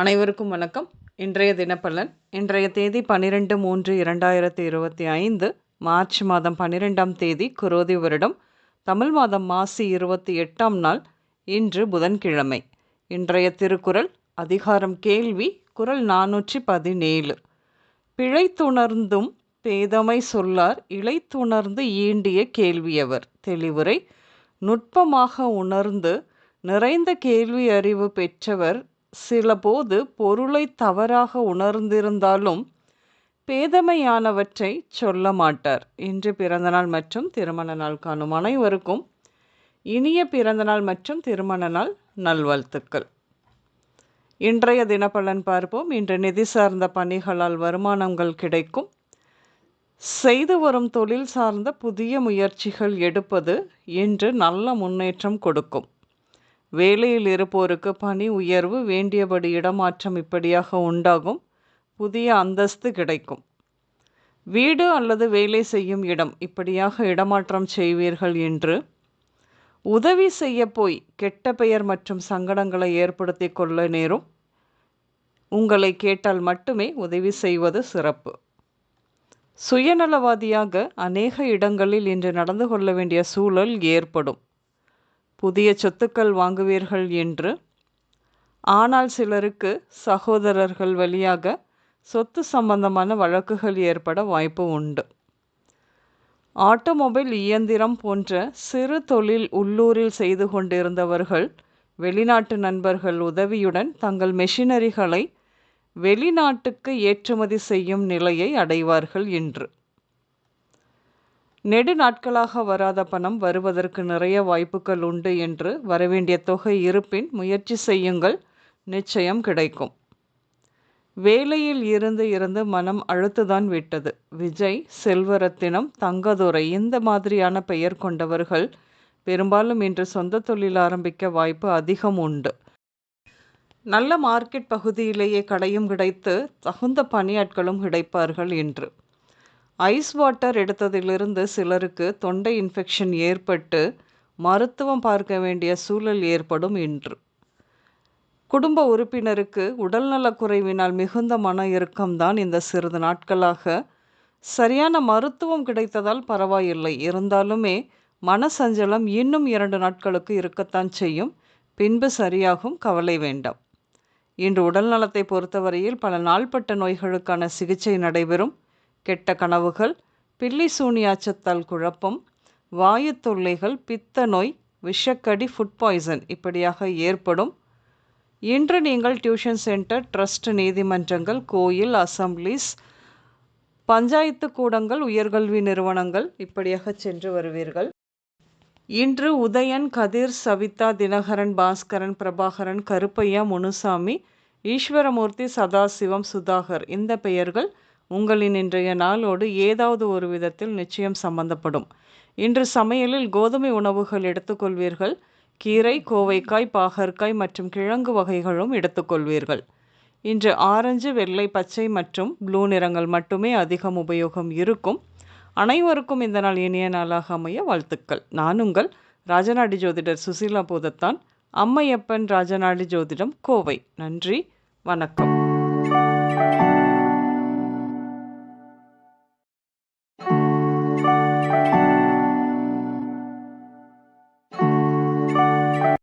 அனைவருக்கும் வணக்கம். இன்றைய தினப்பலன் இன்றைய தேதி பன்னிரெண்டு மூன்று இரண்டாயிரத்தி இருபத்தி ஐந்து மார்ச் மாதம் பன்னிரெண்டாம் தேதி குரோதி வருடம் தமிழ் மாதம் மாசி இருபத்தி எட்டாம் நாள் இன்று புதன்கிழமை. இன்றைய திருக்குறள் அதிகாரம் கேள்வி குரல் நானூற்றி பதினேழு. பிழைத்துணர்ந்தும் பேதமை சொல்லார் இழைத்துணர்ந்து ஈண்டிய கேள்வியவர். தெளிவுரை. நுட்பமாக உணர்ந்து நிறைந்த கேள்வி அறிவு பெற்றவர் சிலபோது பொருளை தவறாக உணர்ந்திருந்தாலும் பேதமையானவற்றை சொல்ல மாட்டார். இன்று பிறந்தநாள் மற்றும் திருமண நாள் காணும் அனைவருக்கும் இனிய பிறந்தநாள் மற்றும் திருமண நாள் நல்வாழ்த்துக்கள். இன்றைய தினப்பலன் பார்ப்போம். இன்று நிதி சார்ந்த பணிகளால் வருமானங்கள் கிடைக்கும். செய்து வரும் தொழில் சார்ந்த புதிய முயற்சிகள் எடுப்பது இன்று நல்ல முன்னேற்றம் கொடுக்கும். வேலையில் இருப்போருக்கு பணி உயர்வு வேண்டியபடி இடமாற்றம் இப்படியாக உண்டாகும். புதிய அந்தஸ்து கிடைக்கும். வீடு அல்லது வேலை செய்யும் இடம் இப்படியாக இடமாற்றம் செய்வீர்கள் என்று. உதவி செய்ய போய் கெட்ட பெயர் மற்றும் சங்கடங்களை ஏற்படுத்தி கொள்ள நேரும். உங்களை கேட்டால் மட்டுமே உதவி செய்வது சிறப்பு. சுயநலவாதியாக அநேக இடங்களில் இன்று நடந்து கொள்ள வேண்டிய சூழல் ஏற்படும். புதிய சொத்துக்கள் வாங்குவீர்கள் என்று. ஆனால் சிலருக்கு சகோதரர்கள் வழியாக சொத்து சம்பந்தமான வழக்குகள் ஏற்பட வாய்ப்பு உண்டு. ஆட்டோமொபைல் இயந்திரம் போன்ற சிறு தொழில் உள்ளூரில் செய்து கொண்டிருந்தவர்கள் வெளிநாட்டு நண்பர்கள் உதவியுடன் தங்கள் மெஷினரிகளை வெளிநாட்டுக்கு ஏற்றுமதி செய்யும் நிலையை அடைவார்கள் என்று நெடு நாட்களாக வராத பணம் வருவதற்கு நிறைய வாய்ப்புகள் உண்டு என்று வரவேண்டிய தொகை இருப்பின் முயற்சி செய்யுங்கள். நிச்சயம் கிடைக்கும். வேலையில் இருந்து இருந்து மனம் அழுத்துதான் விட்டது. விஜய் செல்வரத்தினம் தங்கதுரை இந்த மாதிரியான பெயர் கொண்டவர்கள் பெரும்பாலும் இன்று சொந்த தொழில் ஆரம்பிக்க வாய்ப்பு அதிகம் உண்டு. நல்ல மார்க்கெட் பகுதியிலேயே கடையும் கிடைத்து தகுந்த பணியாட்களும் கிடைப்பார்கள் என்று ஐஸ் வாட்டர் எடுத்ததிலிருந்து சிலருக்கு தொண்டை இன்ஃபெக்ஷன் ஏற்பட்டு மருத்துவம் பார்க்க வேண்டிய சூழல் ஏற்படும் இன்று. குடும்ப உறுப்பினருக்கு உடல்நலக் குறைவினால் மிகுந்த மன இறுக்கம்தான் இந்த சிறிது நாட்களாக. சரியான மருத்துவம் கிடைத்ததால் பரவாயில்லை. இருந்தாலுமே மனசஞ்சலம் இன்னும் இரண்டு நாட்களுக்கு இருக்கத்தான் செய்யும். பின்பு சரியாகும் கவலை வேண்டாம். இன்று உடல் நலத்தை பொறுத்தவரையில் பல நாள்பட்ட நோய்களுக்கான சிகிச்சை நடைபெறும். கெட்ட கனவுகள் பில்லி சூனியாச்சத்தால் குழப்பம் வாயு தொல்லைகள் பித்த நோய் விஷக்கடி ஃபுட் பாய்சன் இப்படியாக ஏற்படும். இன்று நீங்கள் டியூஷன் சென்டர் ட்ரஸ்ட் நீதிமன்றங்கள் கோயில் அசம்பிளிஸ் பஞ்சாயத்து கூடங்கள் உயர்கல்வி நிறுவனங்கள் இப்படியாக சென்று வருவீர்கள். இன்று உதயன் கதிர் சவிதா தினகரன் பாஸ்கரன் பிரபாகரன் கருப்பையா முனுசாமி ஈஸ்வரமூர்த்தி சதாசிவம் சுதாகர் இந்த பெயர்கள் உங்களின் இன்றைய நாளோடு ஏதாவது ஒரு விதத்தில் நிச்சயம் சம்பந்தப்படும். இன்று சமையலில் கோதுமை உணவுகள் எடுத்துக்கொள்வீர்கள். கீரை கோவைக்காய் பாகற்காய் மற்றும் கிழங்கு வகைகளும் எடுத்துக்கொள்வீர்கள். இன்று ஆரஞ்சு வெள்ளை பச்சை மற்றும் ப்ளூ நிறங்கள் மட்டுமே அதிகம் உபயோகம் இருக்கும். அனைவருக்கும் இந்த நாள் இனிய நாளாக அமைய வாழ்த்துக்கள். நான் உங்கள் ராஜநாடி ஜோதிடர் சுசீலா பூதத்தான் அம்மையப்பன் ராஜநாடி ஜோதிடம் கோவை. நன்றி வணக்கம்.